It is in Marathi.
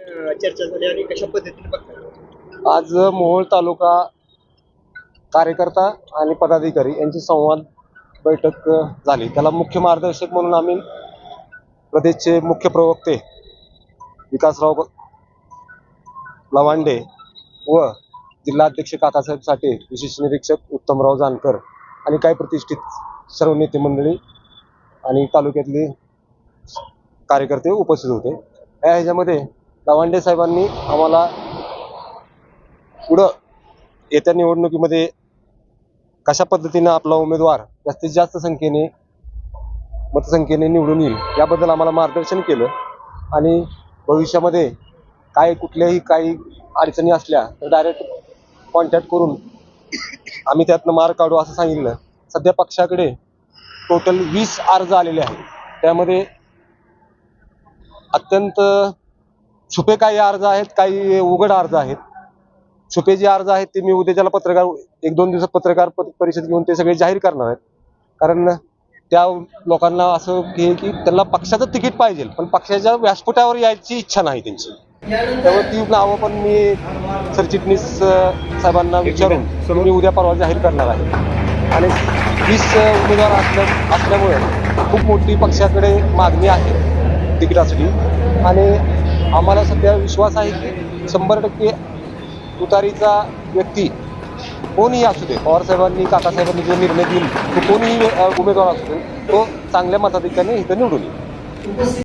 चर्चा झाली आणि कशा पद्धतीने बघता आज मोहोळ तालुका कार्यकर्ता आणि पदाधिकारी यांची संवाद बैठक झाली. त्याला मुख्य मार्गदर्शक म्हणून आम्ही प्रदेशचे मुख्य प्रवक्ते विकासराव लवांडे व जिल्हाध्यक्ष काकासाहेब साठे विशेष निरीक्षक उत्तमराव जानकर आणि काही प्रतिष्ठित सर्व नेते मंडळी आणि तालुक्यातले कार्यकर्ते उपस्थित होते. या ह्याच्यामध्ये लवांडे साहेबांनी आम्हाला पुढं येत्या निवडणुकीमध्ये कशा पद्धतीनं आपला उमेदवार जास्तीत जास्त संख्येने मतसंख्येने निवडून येईल याबद्दल आम्हाला मार्गदर्शन केलं. आणि भविष्यामध्ये काय कुठल्याही काही अडचणी असल्या तर डायरेक्ट कॉन्टॅक्ट करून आम्ही त्यातनं मार्ग काढू असं सांगितलं. सध्या पक्षाकडे टोटल वीस अर्ज आलेले आहेत. त्यामध्ये अत्यंत छुपे काही अर्ज आहेत काही उघड अर्ज आहेत. छुपे जे अर्ज आहेत ते मी उद्याच्याला पत्रकार एक दोन दिवसात पत्रकार परिषद घेऊन ते सगळे जाहीर करणार आहेत. कारण त्या लोकांना असं हे की त्यांना पक्षाचं तिकीट पाहिजे पण पक्षाच्या व्यासपीठावर यायची इच्छा नाही त्यांची. त्यामुळे ती नावं पण मी सरचिटणीस साहेबांना विचारून मी उद्या परवा जाहीर करणार आहे. आणि वीस उमेदवार असल्या असल्यामुळे खूप मोठी पक्षाकडे मागणी आहे तिकिटासाठी. आणि आम्हाला सध्या विश्वास आहे की शंभर टक्के तुतारीचा व्यक्ती कोणीही असू दे पवारसाहेबांनी काकासाहेबांनी जो निर्णय दिली तो कोणीही उमेदवार असू दे तो चांगल्या मताधिकाने इथं निवडून येईल.